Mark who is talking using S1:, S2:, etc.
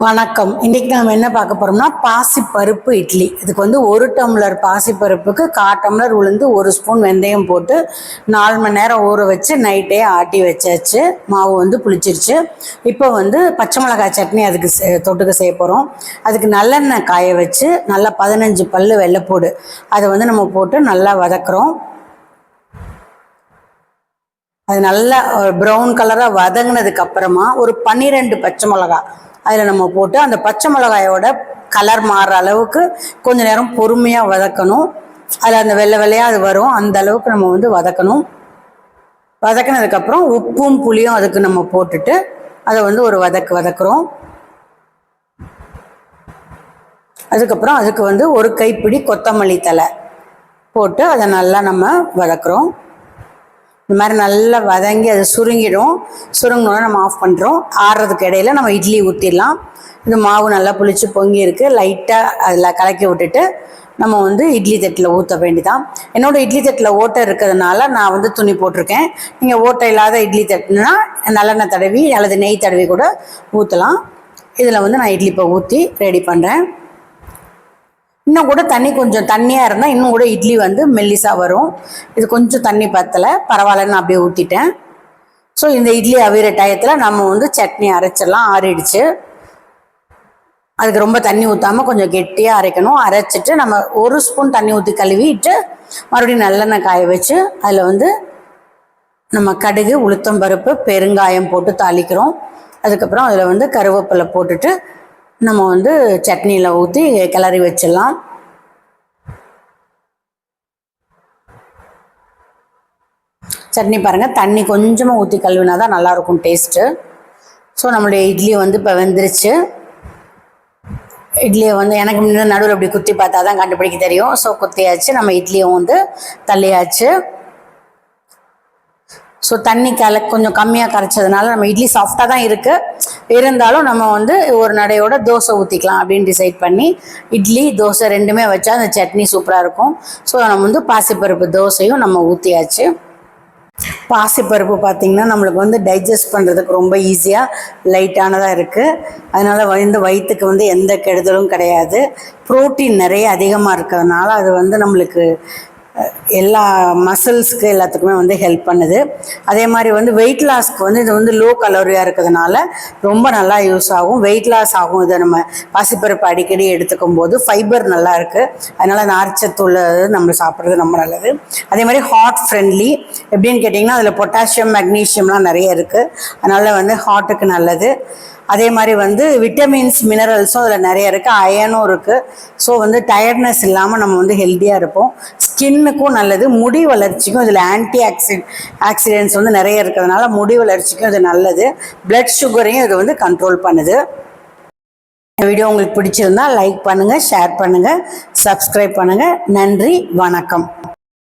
S1: வணக்கம். இன்றைக்கி நம்ம என்ன பார்க்க போகிறோம்னா பாசிப்பருப்பு இட்லி. இதுக்கு வந்து ஒரு டம்ளர் பாசிப்பருப்புக்கு கா டம்ளர் உளுந்து ஒரு ஸ்பூன் வெந்தயம் போட்டு நாலு மணி நேரம் ஊற வச்சு நைட்டே ஆட்டி வச்சாச்சு. மாவு வந்து புளிச்சிருச்சு. இப்போ வந்து பச்சை மிளகாய் சட்னி அதுக்கு சே- தொட்டுக்க செய்ய போகிறோம் அதுக்கு நல்லெண்ணெய் காய வச்சு நல்லா பதினஞ்சு பல்லு வெள்ளைப்பூடு. அதை வந்து நம்ம போட்டு நல்லா வதக்குறோம். அது நல்லா ப்ரௌன் கலராக வதங்கினதுக்கு அப்புறமா ஒரு பன்னிரெண்டு பச்சை மிளகா அதில் நம்ம போட்டு அந்த பச்சை மிளகாயோட கலர் மாறுற அளவுக்கு கொஞ்ச நேரம் பொறுமையாக வதக்கணும். அதில் அந்த வெள்ளை வெள்ளையாக அது வரும். அந்த அளவுக்கு நம்ம வந்து வதக்கணும். வதக்கினதுக்கப்புறம் உப்பும் புளியும் அதுக்கு நம்ம போட்டுட்டு அதை வந்து ஒரு வதக்கு வதக்குறோம். அதுக்கப்புறம் அதுக்கு வந்து ஒரு கைப்பிடி கொத்தமல்லி தலை போட்டு அதை நல்லா நம்ம வதக்குறோம். இந்த மாதிரி நல்லா வதங்கி அது சுருங்கிடும். சுருங்கினோட நம்ம ஆஃப் பண்ணுறோம் ஆறுறதுக்கு இடையில நம்ம இட்லி ஊற்றிடலாம் இந்த மாவு நல்லா புளிச்சு பொங்கி இருக்குது லைட்டாக அதில் கலக்கி விட்டுட்டு நம்ம வந்து இட்லி தட்டில் ஊற்ற வேண்டிதான். என்னோடய இட்லி தட்டில் ஓட்டை இருக்கிறதுனால நான் வந்து துணி போட்டிருக்கேன். நீங்கள் ஓட்டை இல்லாத இட்லி தட்டுனா நல்லெண்ணெய் தடவி அல்லது நெய் தடவி கூட ஊற்றலாம் இதில் வந்து நான் இட்லி இப்போ ஊற்றி ரெடி பண்ணுறேன் இன்னும் கூட தண்ணி கொஞ்சம் தண்ணியாக இருந்தால் இன்னும் கூட இட்லி வந்து மெல்லிசாக வரும். இது கொஞ்சம் தண்ணி பத்தலை. பரவாயில்லன்னு நான் அப்படியே ஊற்றிட்டேன் ஸோ இந்த இட்லி அவிர டயத்தில் நம்ம வந்து சட்னி அரைச்சிடலாம். ஆறிடுச்சு. அதுக்கு ரொம்ப தண்ணி ஊற்றாமல் கொஞ்சம் கெட்டியாக அரைக்கணும். அரைச்சிட்டு நம்ம ஒரு ஸ்பூன் தண்ணி ஊற்றி கழுவிட்டு மறுபடியும் நல்லெண்ணெய் காய வச்சு அதில் வந்து நம்ம கடுகு உளுத்தம் பருப்பு பெருங்காயம் போட்டு தாளிக்கிறோம். அதுக்கப்புறம் அதில் வந்து கருவேப்பிலை போட்டுட்டு நம்ம வந்து சட்னியில் ஊற்றி கிளறி வச்சிடலாம். சட்னி பாருங்கள் தண்ணி கொஞ்சமாக ஊற்றி கழுவினா தான் நல்லாயிருக்கும் டேஸ்ட்டு. ஸோ நம்மளுடைய இட்லி வந்து இப்போ வெந்துருச்சு. இட்லியை வந்து எனக்கு முன்னாடி நடுவில் இப்படி குத்தி பார்த்தா தான் கண்டுபிடிக்க தெரியும். ஸோ குத்தியாச்சு நம்ம இட்லியை வந்து தள்ளியாச்சு. ஸோ தண்ணி கல கொஞ்சம் கம்மியாக கரைச்சதுனால நம்ம இட்லி சாஃப்டாக தான் இருக்குது இருந்தாலும் நம்ம வந்து ஒரு நடையோட தோசை ஊற்றிக்கலாம் அப்படின்னு டிசைட் பண்ணி இட்லி தோசை ரெண்டுமே வச்சா அந்த சட்னி சூப்பராக இருக்கும். ஸோ நம்ம வந்து பாசிப்பருப்பு தோசையும் நம்ம ஊற்றியாச்சு பாசிப்பருப்பு பார்த்திங்கன்னா நம்மளுக்கு வந்து டைஜஸ்ட் பண்ணுறதுக்கு ரொம்ப ஈஸியாக லைட்டானதாக இருக்குது அதனால் வந்து வயிற்றுக்கு வந்து எந்த கெடுதலும் கிடையாது. ப்ரோட்டீன் நிறைய அதிகமாக இருக்கிறதுனால அது வந்து நம்மளுக்கு எல்லா மசில்ஸ்க்கு எல்லாத்துக்குமே வந்து ஹெல்ப் பண்ணுது. அதே மாதிரி வந்து வெயிட் லாஸ்க்கு வந்து இது வந்து லோ கலோரியாக இருக்கிறதுனால ரொம்ப நல்லா யூஸ் ஆகும். வெயிட் லாஸ் ஆகும். இதை நம்ம பாசிப்பருப்பு அடிக்கடி எடுத்துக்கும் போது ஃபைபர் நல்லா இருக்குது அதனால் நார்ச்சத்து உள்ளது நம்ம சாப்பிட்றது ரொம்ப நல்லது. அதே மாதிரி ஹார்ட் ஃப்ரெண்ட்லி எப்படின்னு கேட்டிங்கன்னா அதில் பொட்டாசியம் மெக்னீஷியம்லாம் நிறைய இருக்குது அதனால் வந்து ஹார்ட்டுக்கு நல்லது. அதே மாதிரி வந்து விட்டமின்ஸ் மினரல்ஸும் அதில் நிறைய இருக்குது அயனும் இருக்குது ஸோ வந்து டயர்ட்னஸ் இல்லாமல் நம்ம வந்து ஹெல்த்தியாக இருப்போம். ஸ்கின்னுக்கும் நல்லது முடி வளர்ச்சிக்கும் இதில் ஆன்டி ஆக்சி ஆக்சிடென்ட்ஸ் வந்து நிறைய இருக்கிறதுனால முடி வளர்ச்சிக்கும் இது நல்லது. பிளட் சுகரையும் இது வந்து கண்ட்ரோல் பண்ணுது. இந்த வீடியோ உங்களுக்கு பிடிச்சிருந்தா லைக் பண்ணுங்கள் ஷேர் பண்ணுங்கள் சப்ஸ்கிரைப் பண்ணுங்கள் நன்றி வணக்கம்.